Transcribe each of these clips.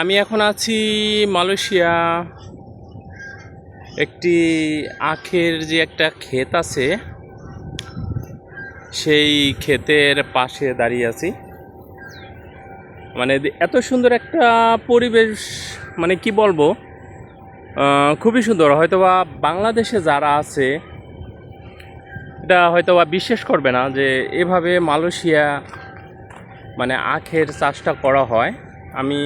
আমি এখন আছি মালয়েশিয়া। একটি আখের যে একটা ক্ষেত আছে, সেই ক্ষেতের পাশে দাঁড়িয়ে আছি। মানে এত সুন্দর একটা পরিবেশ মানে কি বলব খুবই সুন্দর। হয়তোবা বাংলাদেশে যারা আছে, এটা হয়তোবা বিশ্বাস করবে না যে এভাবে মালয়েশিয়া মানে আখের চাষটা করা হয়। আমি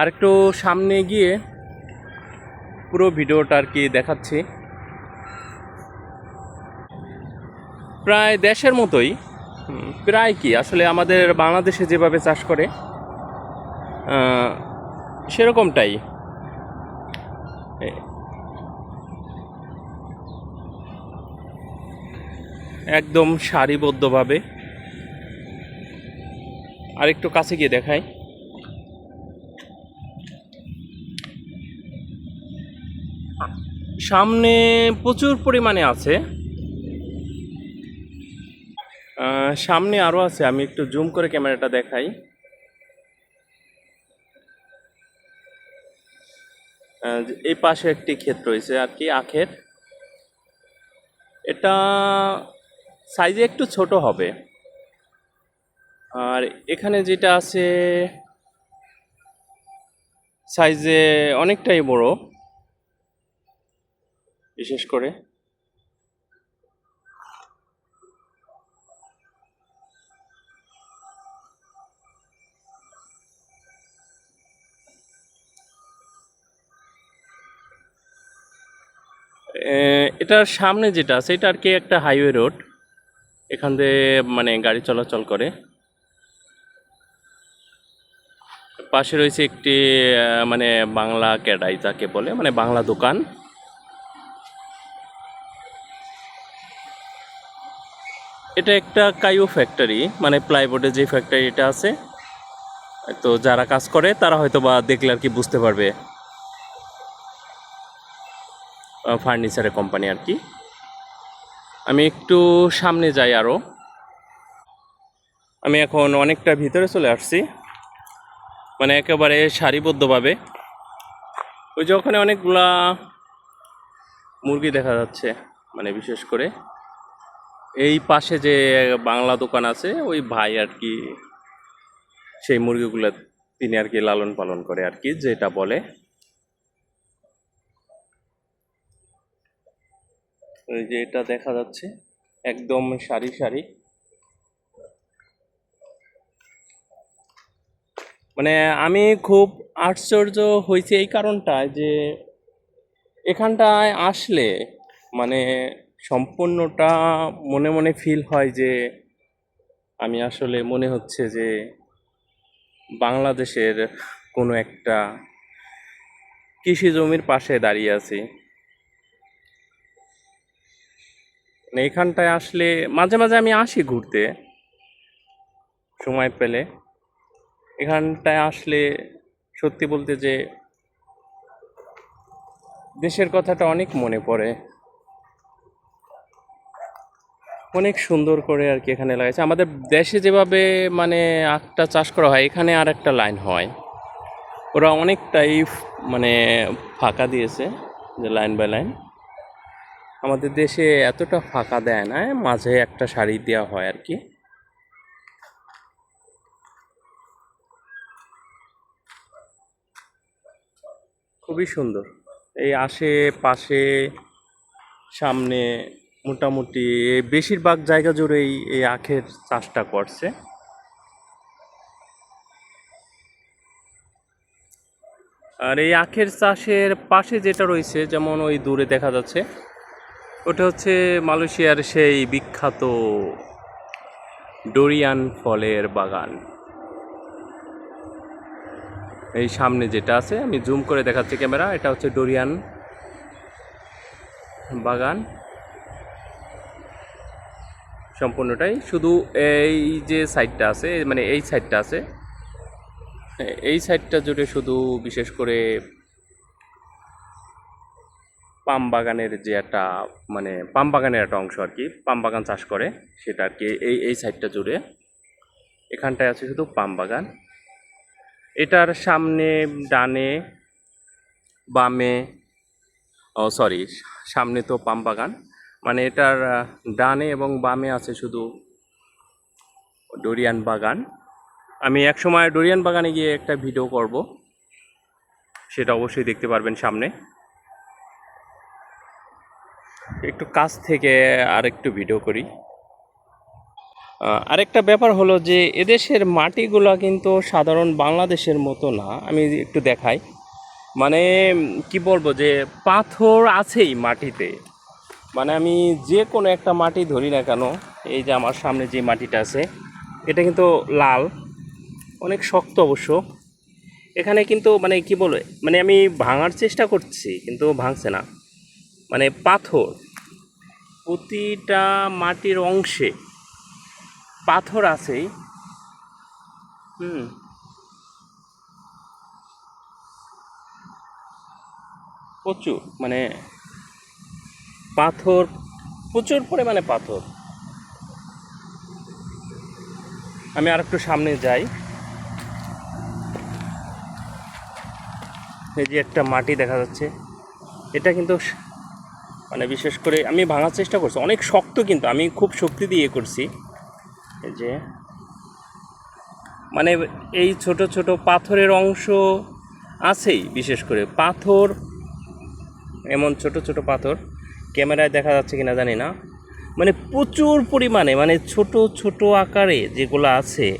আরেকটু সামনে গিয়ে পুরো ভিডিওটা আর কি দেখাচ্ছি। প্রায় দেশের মতোই প্রায় কি, আসলে আমাদের বাংলাদেশে যেভাবে চাষ করে সেরকমটাই। একদম সারিবদ্ধভাবে আর একটু কাছে গিয়ে দেখাই। সামনে প্রচুর পরিমাণে আছে। সামনে আরও আছে, আমি একটু জুম করে ক্যামেরাটা দেখাই। এই পাশে একটি ক্ষেত রয়েছে আর কি আখের এটা সাইজে একটু ছোট হবে। আর এখানে যেটা আছে সাইজে অনেকটাই বড়, বিশেষ করে। এটার সামনে যেটা আছে, এটা আর কি একটা হাইওয়ে রোড এখান দিয়ে মানে গাড়ি চলাচল করে। পাশে রয়েছে একটি মানে বাংলা ক্যাডাই যাকে বলে মানে বাংলা দোকান। এটা একটা কাইও ফ্যাক্টরি মানে প্লাইবোর্ডের যে ফ্যাক্টরি এটা আছে। তো যারা কাজ করে, তারা হয়তো বা দেখলে আর কি বুঝতে পারবে ফার্নিচারের কোম্পানি আর কি। আমি একটু সামনে যাই আরও আমি এখন অনেকটা ভিতরে চলে আসছি। মানে একেবারে সারিবদ্ধভাবে। ওই যে ওখানে অনেকগুলা মুরগি দেখা যাচ্ছে মানে বিশেষ করে। এই পাশে যে বাংলা দোকান আছে, ওই ভাই আর কি, সেই মুরগিগুলো তিনি আর কি লালন পালন করে আর কি, যেটা বলে। ওই যে এটা দেখা যাচ্ছে, একদম সারি সারি। মানে আমি খুব আশ্চর্য হয়েছি এই কারণটায় যে এখানটায় আসলে মানে সম্পূর্ণটা মনে মনে ফিল হয় যে আমি আসলে মনে হচ্ছে যে বাংলাদেশের কোনো একটা কৃষি জমির পাশে দাঁড়িয়ে আছি। মানে এখানটায় আসলে মাঝে মাঝে আমি আসি ঘুরতে সময় পেলে। এখানটায় আসলে সত্যি বলতে যে দেশের কথাটা অনেক মনে পড়ে। অনেক সুন্দর করে আর কি এখানে লাগাইছে। আমাদের দেশে যেভাবে মানে আখটা চাষ করা হয়, এখানে আর একটা লাইন হয়। ওরা অনেকটাই মানে ফাঁকা দিয়েছে যে লাইন বাই লাইন। আমাদের দেশে এতটা ফাঁকা দেয় না মাঝে একটা শাড়ি দেওয়া হয় আর কি। খুবই সুন্দর। এই আশেপাশে সামনে মোটামুটি বেশিরভাগ জায়গা জুড়েই এই আখের চাষটা করছে। আর এই আখের চাষের পাশে যেটা রয়েছে, যেমন ওই দূরে দেখা যাচ্ছে, ওটা হচ্ছে মালয়েশিয়ার সেই বিখ্যাত ডোরিয়ান ফলের বাগান। এই সামনে যেটা আছে, আমি জুম করে দেখাচ্ছি ক্যামেরা, এটা হচ্ছে ডোরিয়ান বাগান। সম্পূর্ণটাই শুধু এই যে সাইডটা আছে মানে এই সাইডটা আছে, এই সাইডটা জুড়ে শুধু বিশেষ করে পাম বাগানের যে একটা মানে পাম বাগানের একটা অংশ আর কি, পাম বাগান চাষ করে, সেটা আর কি এই এই সাইডটা জুড়ে। এখানটায় আছে শুধু পাম বাগান। এটার সামনে, ডানে, বামে, ও সরি, সামনে তো পাম বাগান। মানে এটার ডানে এবং বামে আছে শুধু ডোরিয়ান বাগান। আমি এক সময় ডোরিয়ান বাগানে গিয়ে একটা ভিডিও করব। সেটা অবশ্যই দেখতে পারবেন সামনে। একটু কাছ থেকে আর একটু ভিডিও করি। আরেকটা ব্যাপার হলো যে এদেশের মাটিগুলো কিন্তু সাধারণ বাংলাদেশের মতো না। আমি একটু দেখাই। মানে কি বলব যে পাথর আছেই মাটিতে। মানে আমি যে কোনো একটা মাটি ধরি না কেন, এই যে আমার সামনে যে মাটিটা আছে, এটা কিন্তু লাল, অনেক শক্ত অবশ্য। এখানে কিন্তু মানে কি বলে মানে আমি ভাঙার চেষ্টা করছি, কিন্তু ভাঙছে না। মানে পাথর, প্রতিটা মাটির অংশে পাথর আছেই। হুম। প্রচুর মানে পাথর, প্রচুর পরিমাণে পাথর। আমি আর একটু সামনে যাই। এই যে একটা মাটি দেখা যাচ্ছে। এটা কিন্তু মানে বিশেষ করে আমি ভাঙার চেষ্টা করছি। অনেক শক্ত কিন্তু, আমি খুব শক্তি দিয়ে করছি। এই যে। মানে এই ছোট ছোট পাথরের অংশ আছেই বিশেষ করে। পাথর, এমন ছোট ছোট পাথর, ক্যামেরায় দেখা যাচ্ছে কিনা জানি না। মানে প্রচুর পরিমাণে মানে ছোট ছোট আকারে যেগুলো আছে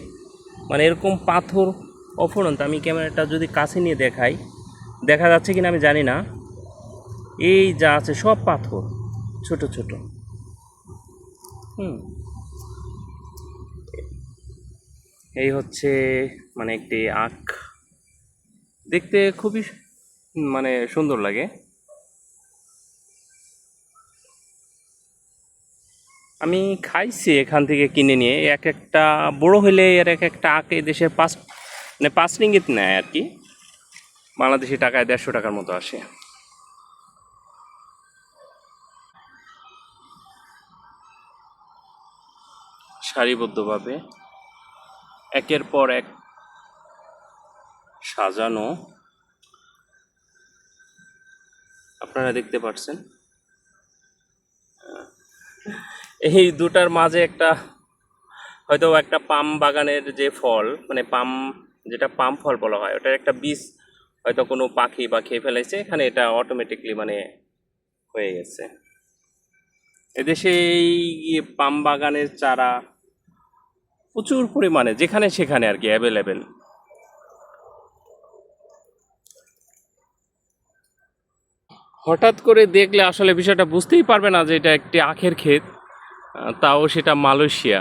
মানে এরকম পাথর অফুরন্ত। আমি ক্যামেরাটা যদি কাছে নিয়ে দেখাই, দেখা যাচ্ছে কিনা আমি জানি না। এই যা আছে সব পাথর, ছোট ছোট। হুম। এই হচ্ছে মানে একটি আখ। দেখতে খুবই মানে সুন্দর লাগে। আমি খাইছি এখান থেকে কিনে নিয়ে। এক একটা বড় হলে এর এক একটা আখ এই দেশে পাঁচ মানে পাঁচ রিঙ্গিত নেয় আর কি। বাংলাদেশি টাকায় দেড়শো টাকার মতো আসে। সারিবদ্ধভাবে একের পর এক। সাজানো। আপনারা দেখতে পাচ্ছেন এই দুটার মাঝে একটা, হয়তো একটা পাম বাগানের যে ফল মানে পাম, যেটা পাম ফল বলা হয়, ওটার একটা বীজ হয়তো কোনো পাখি বা খেয়ে ফেলেছে, এখানে এটা অটোমেটিকলি মানে হয়ে গেছে। এদেশে এই পাম বাগানের চারা প্রচুর পরিমাণে, যেখানে সেখানে আর কি অ্যাভেলেবেল হঠাৎ করে দেখলে আসলে বিষয়টা বুঝতেই পারবে না যে এটা একটি আখের ক্ষেত তাও সেটা মালয়েশিয়া।